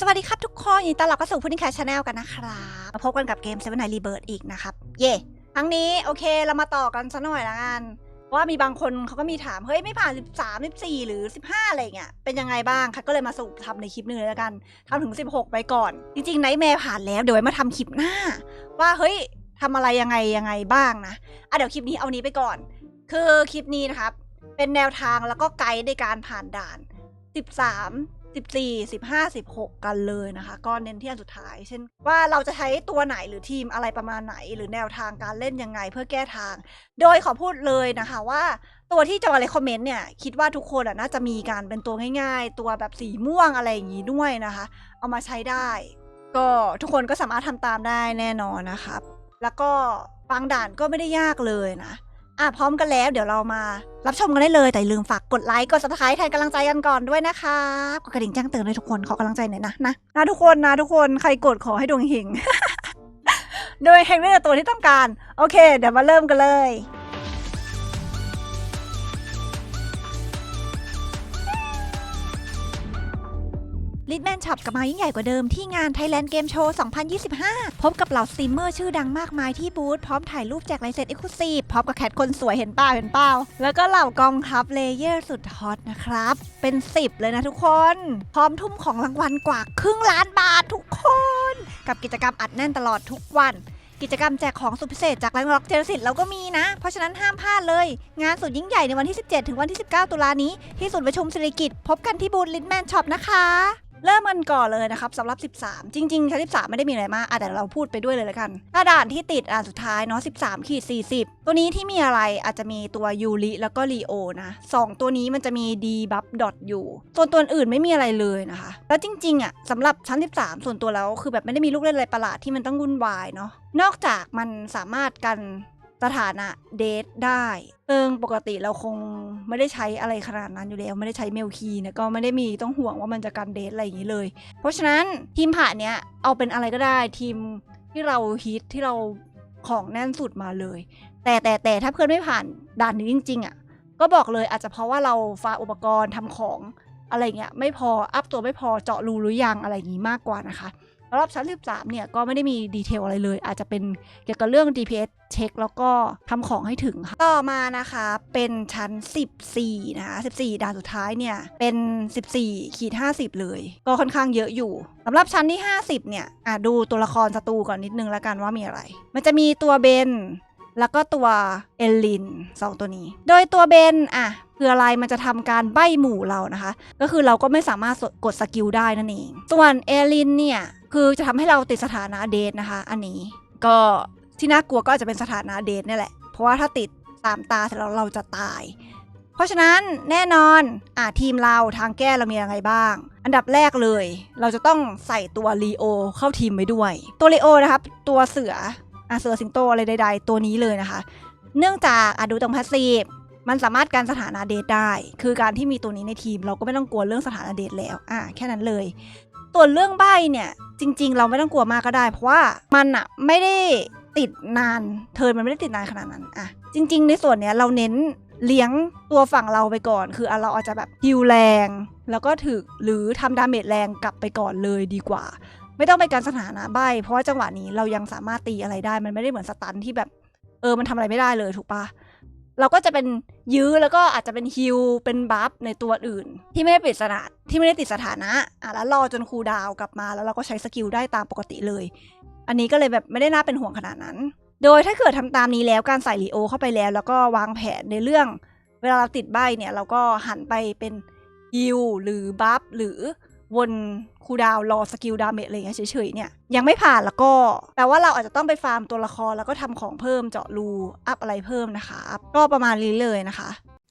สวัสดีครับทุกคนยินดีต้อนรับเข้าสู่พุดดิ้งแคชาแนลกันนะครับมาพบกันกับเกม Seven Night Rebirth อีกนะครับ เย่ครั้งนี้โอเคเรามาต่อกันสักหน่อยละกันว่ามีบางคนเขาก็มีถาม เฮ้ย ไม่ผ่าน 13 14 หรือ 15 อะไรเงี้ยเป็นยังไงบ้างคะก็เลยมาสรุปทำในคลิปหนึงเลยละกันทำถึง 16 ไปก่อน จริงๆไนท์แมร์ผ่านแล้วเดี๋ยวไว้มาทำคลิปหน้า ว่าเฮ้ยทำอะไรยังไงยังไงบ้างนะอะเดี๋ยวคลิปนี้เอานี้ไปก่อน คือคลิปนี้นะครับเป็นแนวทางแล้วก็ไกด์ในการผ่านด่าน 13 14 15 16 กันเลยนะคะ ก็เน้นที่อันสุดท้าย เช่นว่าเราจะใช้ตัวไหนหรือทีมอะไรประมาณไหน หรือแนวทางการเล่นยังไงเพื่อแก้ทาง โดยขอพูดเลยนะคะว่าตัวที่จะมาเลยคอมเมนต์เนี่ย คิดว่าทุกคนน่าจะมีการเป็นตัวง่ายๆ ตัวแบบสีม่วงอะไรอย่างนี้ด้วยนะคะ เอามาใช้ได้ ก็ทุกคนก็สามารถทำตามได้แน่นอนนะครับ แล้วก็บางด่านก็ไม่ได้ยากเลยนะ อะพร้อมกันแล้วเดี๋ยวเรามารับชมกันได้เลย แต่อย่าลืมฝากกดไลค์กดซับสไครต์แทนกำลังใจกันก่อนด้วยนะคะกดกระดิ่งแจ้งเตือนเลยทุกคนขอกำลังใจหน่อยนะนะนะทุกคนนะทุกคนใครกดขอให้ดวงเฮงโดยเฮงได้แต่ตัวที่ต้องการ โอเค เดี๋ยวมาเริ่มกันเลย ลิทแมนช็อปกลับมายิ่งใหญ่กว่าเดิมที่งาน Thailand Game Show 2025 พบกับเหล่าสตรีมเมอร์ชื่อดังมากมายที่บูธพร้อมถ่ายรูปแจกลายเซ็นเอ็กซ์คลูซีฟพร้อมกับแคทคนสวยเห็นเปล่าเห็นเปล่าแล้วก็เหล่ากองทัพเลเยอร์สุดฮอตนะครับ เป็น 10 เลยนะทุกคน พร้อมทุ่มของรางวัลกว่าครึ่งล้านบาททุกคน กับกิจกรรมอัดแน่นตลอดทุกวันกิจกรรมแจกของสุดพิเศษจากแรงร็อกเจรสิตเราก็มีนะ เพราะฉะนั้นห้ามพลาดเลย งานสุดยิ่งใหญ่ในวันที่ 17 ถึงวันที่ 19 ตุลานี้ ที่ศูนย์ประชุมสิริกิตพบกันที่บูธลิทแมนช็อปนะคะ เริ่มกันก่อนเลยนะครับสำหรับ 13 จริงๆชั้น13 ไม่ได้มีอะไรมากอะแต่เราพูดไปด้วยเลยละกันถ้าด่านที่ติดอ่านสุดท้ายเนาะ13ขีด40 ตัวนี้ที่มีอะไรอาจจะมีตัวยูริแล้วก็ลีโอนะสองตัวนี้มันจะมีดีบัฟดอทอยู่ส่วนตัวอื่นไม่มีอะไรเลยนะคะ แล้วจริงๆอะสำหรับชั้น 13 ส่วนตัวแล้วคือแบบไม่ได้มีลูกเล่นอะไรประหลาดที่มันต้องวุ่นวายเนาะนอกจากมันสามารถกัน สถานะเดทได้เอิงปกติเราคงไม่ได้ใช้อะไรขนาดนั้นอยู่แล้ว ไม่ได้ใช้เมลคีนี่ยก็ไม่ได้มีต้องห่วงว่ามันจะกันเดทอะไรอย่างนี้เลย เพราะฉะนั้นทีมผ่านเนี้ยเอาเป็นอะไรก็ได้ทีมที่เราฮิตที่เราของแน่นสุดมาเลย แต่แต่แต่ถ้าเพื่อนไม่ผ่านด่านนี้จริง ๆอะก็บอกเลยอาจจะเพราะว่าเราฝาอุปกรณ์ทำของอะไรเงี้ยไม่พออัพตัวไม่พอเจาะรูหรือยังอะไรอย่างนี้มากกว่านะคะ สำหรับชั้น13เนี่ยก็ไม่ได้มีดีเทลอะไรเลย อาจจะเป็นเกี่ยวกับเรื่อง DPS เช็คแล้วก็ทำของให้ถึงค่ะต่อมานะคะเป็นชั้น 14 นะคะ 14 ด่านสุดท้ายเนี่ย เป็น 14 ขีด 50 เลย ก็ค่อนข้างเยอะอยู่สำหรับชั้นที่ 50 เนี่ยอะดูตัวละครศัตรูก่อนนิดนึงแล้วกันว่ามีอะไร มันจะมีตัวเบน แล้วก็ตัวเอลลินสองตัวนี้ โดยตัวเบนอะคืออะไรมันจะทำการใบหมู่เรานะคะ ก็คือเราก็ไม่สามารถกดสกิลได้นั่นเอง ส่วนเอลินเนี่ย คือจะทำให้เราติดสถานะเดทนะคะ อันนี้ก็ที่น่ากลัวก็อาจจะเป็นสถานะเดทนี่แหละ เพราะว่าถ้าติดตามตาเสร็จแล้วเราจะตาย เพราะฉะนั้นแน่นอนอะทีมเราทางแก้เรามีอะไรบ้าง อันดับแรกเลย เราจะต้องใส่ตัวลีโอเข้าทีมไปด้วย ตัวลีโอนะครับตัวเสือ อะเสือสิงโตอะไรใด ๆ ตัวนี้เลยนะคะ เนื่องจากอะดูตรงพาสซีฟมันสามารถการสถานะเดทได้ คือการที่มีตัวนี้ในทีม เราก็ไม่ต้องกลัวเรื่องสถานะเดทแล้ว อะแค่นั้นเลย ตัวเรื่องใบเนี่ยจริง ๆ เราไม่ต้องกลัวมากก็ได้ เพราะว่ามันอะไม่ได้ติดนานเทินมันไม่ได้ติดนานขนาดนั้นอะจริง ๆ ในส่วนเนี้ยเราเน้นเลี้ยงตัวฝั่งเราไปก่อน คือเราอาจจะแบบฮิวแรง แล้วก็ถึกหรือทำดาเมจแรงกลับไปก่อนเลยดีกว่า ไม่ต้องไปการสถานะใบเพราะว่าจังหวะนี้เรายังสามารถตีอะไรได้ มันไม่ได้เหมือนสตันที่แบบเออมันทำอะไรไม่ได้เลยถูกปะเราก็จะเป็นยื้อแล้วก็อาจจะเป็นฮิลเป็นบัฟในตัวอื่น ที่ไม่ได้ปิดสถานะที่ไม่ได้ติดสถานะอะแล้วรอจนครูดาวกลับมาแล้วเราก็ใช้สกิลได้ตามปกติเลย อันนี้ก็เลยแบบไม่ได้น่าเป็นห่วงขนาดนั้น โดยถ้าเกิดทำตามนี้แล้วการใส่ลีโอเข้าไปแล้ว แล้วก็วางแผนในเรื่อง เวลาเราติดใบเนี่ยเราก็หันไปเป็นฮิลหรือบัฟหรือ วนคูดาวรอสกิลดาเมจอะไรอย่างเงี้ยเฉยๆเนี่ยยังไม่ผ่านแล้วก็แปลว่าเราอาจจะต้องไปฟาร์มตัวละครแล้วก็ทำของเพิ่มเจาะรูอัพอะไรเพิ่มนะคะ ก็ประมาณนี้เลยนะคะ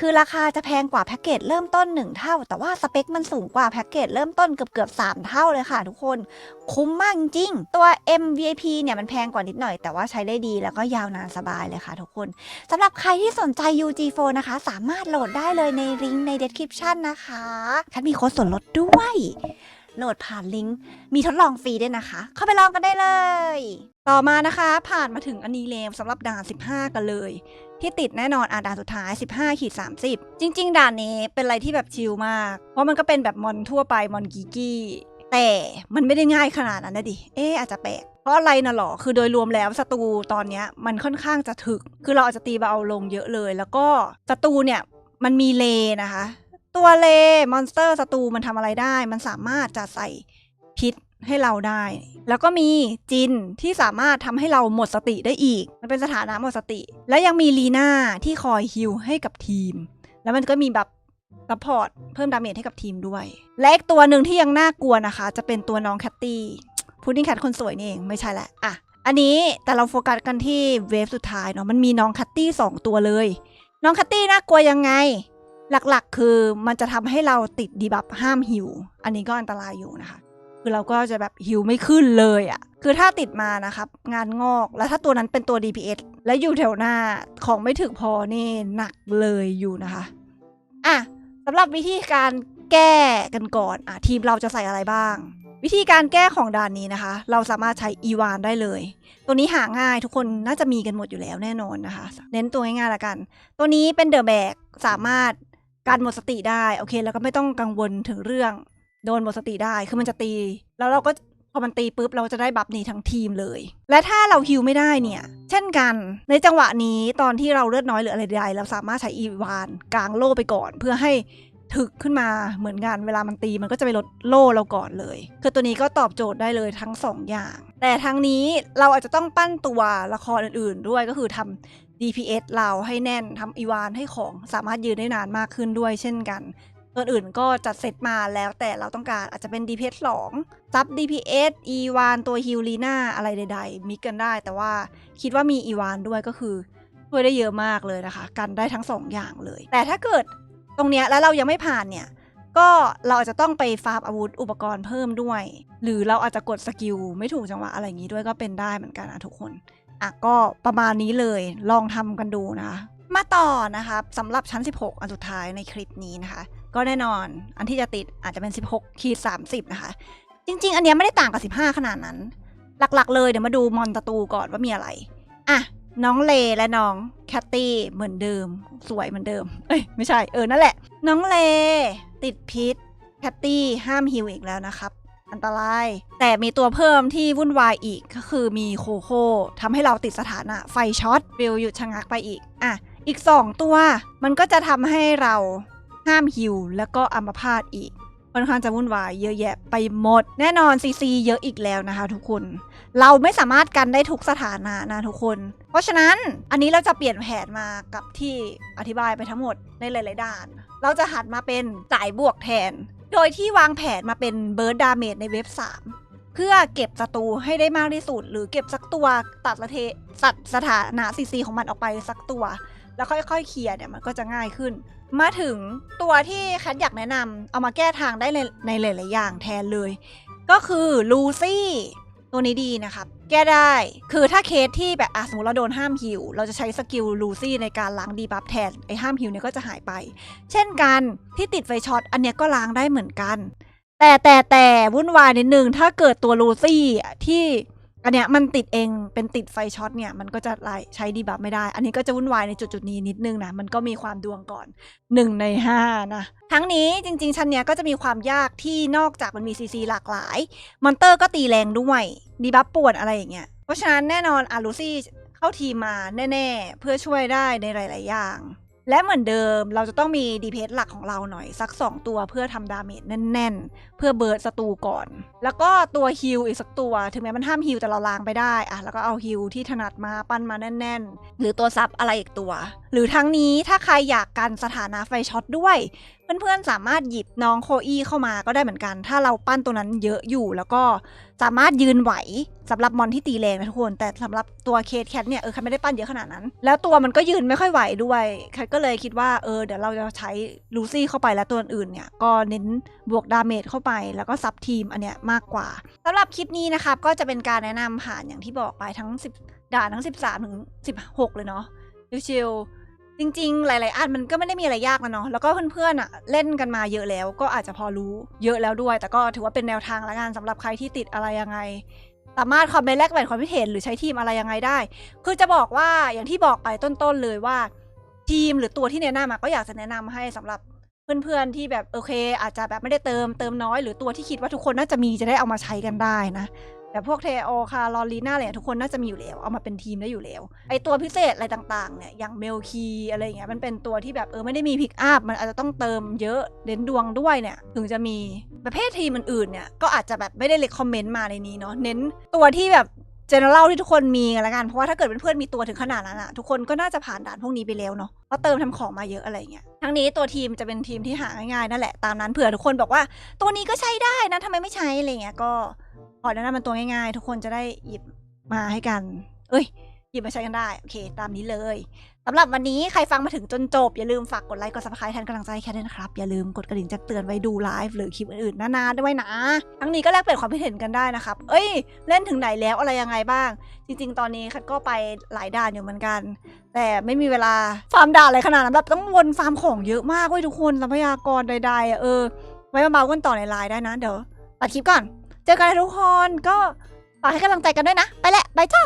คือราคาจะแพงกว่าแพ็กเกจเริ่มต้น 1 เท่า แต่ว่าสเปคมันสูงกว่าแพ็กเกจเริ่มต้นเกือบเกือบ3เท่าเลยค่ะทุกคน คุ้มมากจริง ตัว MVIP เนี่ยมันแพงกว่านิดหน่อย แต่ว่าใช้ได้ดีแล้วก็ยาวนานสบายเลยค่ะทุกคนสำหรับใครที่สนใจ UG4 นะคะ สามารถโหลดได้เลยในลิงก์ใน description นะคะคันมีโค้ดส่วนลดด้วย โหลดผ่านลิงก์มีทดลองฟรีด้วยนะคะ เข้าไปลองกันได้เลย ต่อมานะคะ ผ่านมาถึงอันนี้แล้วสำหรับด่าน 15 กันเลย ที่ติดแน่นอนอะด่านสุดท้าย 15ขีด30 จริง ๆ ด่านนี้เป็นอะไรที่แบบชิลมาก เพราะมันก็เป็นแบบมอนทั่วไปมอนกีกี้แต่มันไม่ได้ง่ายขนาดนั้นนะดิ เอ๊อาจจะแปลก เพราะอะไรนะหรอ คือโดยรวมแล้วศัตรูตอนนี้มันค่อนข้างจะถึก คือเราอาจจะตีเบาลงเยอะเลย แล้วก็ศัตรูเนี่ยมันมีเลนะคะ ตัวเลมอนสเตอร์ศัตรูมันทำอะไรได้ มันสามารถจะใส่พิษให้เราได้ แล้วก็มีจินที่สามารถทำให้เราหมดสติได้อีก มันเป็นสถานะหมดสติ และยังมีลีน่าที่คอยฮิลให้กับทีม แล้วมันก็มีแบบซัพพอร์ตเพิ่มดาเมจให้กับทีมด้วย และอีกตัวหนึ่งที่ยังน่ากลัวนะคะ จะเป็นตัวน้องแคตตี้พุดดิ้งแคทคนสวยนี่เองไม่ใช่แหละอะอันนี้แต่เราโฟกัสกันที่เวฟสุดท้ายเนาะมันมีน้องคัตตี้สองตัวเลย น้องคัตตี้น่ากลัวยังไง หลักๆ คือมันจะทำให้เราติดดีบัฟห้ามหิว อันนี้ก็อันตรายอยู่นะคะ คือเราก็จะแบบหิวไม่ขึ้นเลยอะ่ะ คือถ้าติดมานะครับงานงอก แล้วถ้าตัวนั้นเป็นตัว DPS และอยู่แถวหน้าของไม่ถึกพอนี่หนักเลยอยู่นะคะ อะสำหรับวิธีการแก้กันก่อนอะทีมเราจะใส่อะไรบ้าง วิธีการแก้ของด่านนี้นะคะ เราสามารถใช้อีวานได้เลย ตัวนี้หาง่ายทุกคนน่าจะมีกันหมดอยู่แล้วแน่นอนนะคะ เน้นตัวง่ายๆละกัน ตัวนี้เป็นเดอะแบกสามารถ การหมดสติได้โอเค แล้วก็ไม่ต้องกังวลถึงเรื่อง โดนหมดสติได้คือมันจะตี แล้วเราก็พอมันตีปุ๊บเราจะได้บัฟนี้ทั้งทีมเลย และถ้าเราฮิวไม่ได้เนี่ย เช่นกัน ในจังหวะนี้ตอนที่เราเลือดน้อยหรืออะไรใดเราสามารถใช้อีวานกลางโล่ไปก่อน เพื่อให้ถึกขึ้นมาเหมือนกันเวลามันตีมันก็จะไปลดโล่เราก่อนเลย คือตัวนี้ก็ตอบโจทย์ได้เลยทั้งสองอย่าง แต่ทั้งนี้เราอาจจะต้องปั้นตัวละครอื่นๆด้วยก็คือทำ DPS เราให้แน่นทำอีวานให้ของสามารถยืนได้นานมากขึ้นด้วยเช่นกันตัวอื่นก็จัดเซตมาแล้วแต่เราต้องการอาจจะเป็น DPS 2ซับ DPS อีวานตัวฮิลลีน่าอะไรใด ๆ มิกกันได้ แต่ว่าคิดว่ามีอีวานด้วยก็คือช่วยได้เยอะมากเลยนะคะ กันได้ทั้งสองอย่างเลย แต่ถ้าเกิดตรงเนี้ยแล้วเรายังไม่ผ่านเนี่ยก็เราอาจจะต้องไปฟาร์มอาวุธอุปกรณ์เพิ่มด้วย หรือเราอาจจะกดสกิลไม่ถูกจังหวะอะไรอย่างนี้ด้วยก็เป็นได้เหมือนกันนะทุกคน อะก็ประมาณนี้เลยลองทำกันดูนะคะมาต่อนะคะสำหรับชั้น 16 อันสุดท้ายในคลิปนี้นะคะ ก็แน่นอนอันที่จะติดอาจจะเป็น 16ขีด30 นะคะ จริง ๆ อันเนี้ยไม่ได้ต่างกับ 15 ขนาดนั้น หลักๆ เลยเดี๋ยวมาดูมอนตะตูก่อนว่ามีอะไร อะ น้องเลและน้องแคตตี้เหมือนเดิม สวยเหมือนเดิม เอ้ย ไม่ใช่เออนั่นแหละ น้องเลติดพิษแคตตี้ห้ามฮิวอีกแล้วนะครับ อันตราย แต่มีตัวเพิ่มที่วุ่นวายอีกก็คือมีโคโค่ทำให้เราติดสถานะไฟช็อตฟิลหยุดชะงักไปอีก อะ อีก 2 ตัว มันก็จะทำให้เราห้ามฮิวแล้วก็อัมพาตอีกค่อนข้างจะวุ่นวายเยอะแยะไปหมด แน่นอนซีซีเยอะอีกแล้วนะคะ ทุกคน เราไม่สามารถกันได้ทุกสถานะนะทุกคน เพราะฉะนั้นอันนี้เราจะเปลี่ยนแผนมากับที่อธิบายไปทั้งหมดในหลาย ๆ ด้าน เราจะหันมาเป็นจ่ายบวกแทน โดยที่วางแผนมาเป็นเบิร์ดดาเมจในเว็บ 3 เพื่อเก็บศัตรูให้ได้มากที่สุด หรือเก็บสักตัวตัดละเทตัดสถานะซีซีของมันออกไปสักตัว แล้วค่อยๆเคลียร์เนี่ยมันก็จะง่ายขึ้น มาถึงตัวที่แคทอยากแนะนำเอามาแก้ทางได้ในในหลายๆอย่างแทนเลย ก็คือลูซี่ ตัวนี้ดีนะครับ แก้ได้ คือถ้าเคสที่แบบอะสมมติเราโดนห้ามฮิว เราจะใช้สกิลลูซี่ในการล้างดีบัฟแทน ไอ้ห้ามฮิวเนี่ยก็จะหายไป เช่นกันที่ติดไฟช็อตอันเนี้ยก็ล้างได้เหมือนกัน แต่แต่แต่วุ่นวายนิดนึงถ้าเกิดตัวลูซี่ที่ อันเนี้ยมันติดเองเป็นติดไฟช็อตเนี่ยมันก็จะไล่ใช้ดีบัฟไม่ได้ อันนี้ก็จะวุ่นวายในจุดจุดนี้นิดนึงนะ มันก็มีความดวงก่อน 1 ใน 5 นะ ทั้งนี้จริงๆ ชั้นเนี้ยก็จะมีความยากที่นอกจากมันมีซีซีหลากหลาย มอนเตอร์ก็ตีแรงด้วยดีบัฟป่วนอะไรอย่างเงี้ย เพราะฉะนั้นแน่นอนอารูซี่เข้าทีมมาแน่ ๆ เพื่อช่วยได้ในหลาย ๆ อย่าง และเหมือนเดิมเราจะต้องมีดีเพสหลักของเราหน่อยสัก 2 ตัวเพื่อทำดาเมจแน่น ๆ เพื่อเบิร์ดศัตรูก่อน แล้วก็ตัวฮิลอีกสักตัว ถึงแม้มันห้ามฮิลแต่เราล้างไปได้อะแล้วก็เอาฮิลที่ถนัดมาปั้นมาแน่น ๆ หรือตัวซับอะไรอีกตัว หรือทั้งนี้ถ้าใครอยากกันสถานะไฟช็อตด้วย เพื่อนๆสามารถหยิบน้องโคอี้เข้ามาก็ได้เหมือนกัน ถ้าเราปั้นตัวนั้นเยอะอยู่แล้วก็ สามารถยืนไหวสำหรับมอนที่ตีแรงนะทุกคน แต่สำหรับตัวเคทแคทเนี่ยเออแคทไม่ได้ปั้นเยอะขนาดนั้น แล้วตัวมันก็ยืนไม่ค่อยไหวด้วยแคทก็เลยคิดว่าเออเดี๋ยวเราจะใช้ลูซี่เข้าไปแล้วตัวอื่นเนี่ยก็เน้นบวกดาเมจเข้าไปแล้วก็ซับทีมอันเนี้ยมากกว่าสำหรับคลิปนี้นะครับก็จะเป็นการแนะนำผ่านอย่างที่บอกไปทั้ง 10 ด่านทั้ง 13 ถึง 16 เลยเนาะชิวๆ จริงๆ หลาย ๆ อันมันก็ไม่ได้มีอะไรยากนะเนาะ แล้วก็เพื่อนๆอะเล่นกันมาเยอะแล้ว ก็อาจจะพอรู้เยอะแล้วด้วย แต่ก็ถือว่าเป็นแนวทางละกันสำหรับใครที่ติดอะไรยังไง สามารถคอมเมนต์แลกเปลี่ยนความคิดเห็นหรือใช้ทีมอะไรยังไงได้ คือจะบอกว่าอย่างที่บอกไปต้น ๆ เลยว่า ทีมหรือตัวที่แนะนำอะก็อยากจะแนะนำให้สำหรับเพื่อนๆ ที่แบบโอเค อาจจะแบบไม่ได้เติมเติมน้อยหรือตัวที่คิดว่าทุกคนน่าจะมีจะได้เอามาใช้กันได้นะ แต่พวกเทโอคาร์ลอลีน่าอะไรเนี่ยทุกคนน่าจะมีอยู่แล้ว เอามาเป็นทีมได้อยู่แล้ว ไอตัวพิเศษอะไรต่างๆเนี่ยอย่างเมลคีอะไรเงี้ยมันเป็นตัวที่แบบเออไม่ได้มีพิกอัพมันอาจจะต้องเติมเยอะเน้นดวงด้วยเนี่ยถึงจะมีประเภททีมอื่นๆเนี่ยก็อาจจะแบบไม่ได้เลคคอมเมนต์มาในนี้เนาะเน้นตัวที่แบบเจเนอเรลที่ทุกคนมีกันละกัน เพราะว่าถ้าเกิดเป็นเพื่อนมีตัวถึงขนาดนั้นอะทุกคนก็น่าจะผ่านด่านพวกนี้ไปแล้วเนาะเพราะเติมทำของมาเยอะอะไรเงี้ย ทั้งนี้ตัวทีมจะเป็นทีมที่หาง่ายๆนั่นแหละ ตามนั้นเผื่อทุกคนบอกว่า ตัวนี้ก็ใช้ได้นะทำไมไม่ใช้อะไรเงี้ยก็ ขอแนะนำมันตัวง่ายๆ ทุกคนจะได้หยิบมาให้กัน เอ้ย หยิบมาใช้กันได้ โอเค ตามนี้เลยสำหรับวันนี้ใครฟังมาถึงจนจบ อย่าลืมฝากกดไลค์กด subscribe แทนกำลังใจแค่ด้นะครับ อย่าลืมกดกระดิ่งแจ้งเตือนไว้ดูไลฟ์หรือคลิปอื่นๆนานๆด้วยนะ ทั้งนี้ก็แลกเปลี่ยนความคิดเห็นกันได้นะครับ เอ้ย เล่นถึงไหนแล้วอะไรยังไงบ้าง จริง ๆ ตอนนี้คัดก็ไปหลายด่านอยู่เหมือนกัน แต่ไม่มีเวลาฟาร์มด่านอะไรขนาดนั้นแบบต้องวนฟาร์มของเยอะมากเว้ยทุกคนทรัพยากรใดๆอะเออไว้มาเมากันต่อในไลน์ได้นะเดี๋ยวตัดคลิปก่อน เจอกันนะทุกคนก็ฝากให้กำลังใจกันด้วยนะ ไปแหละบายจ้า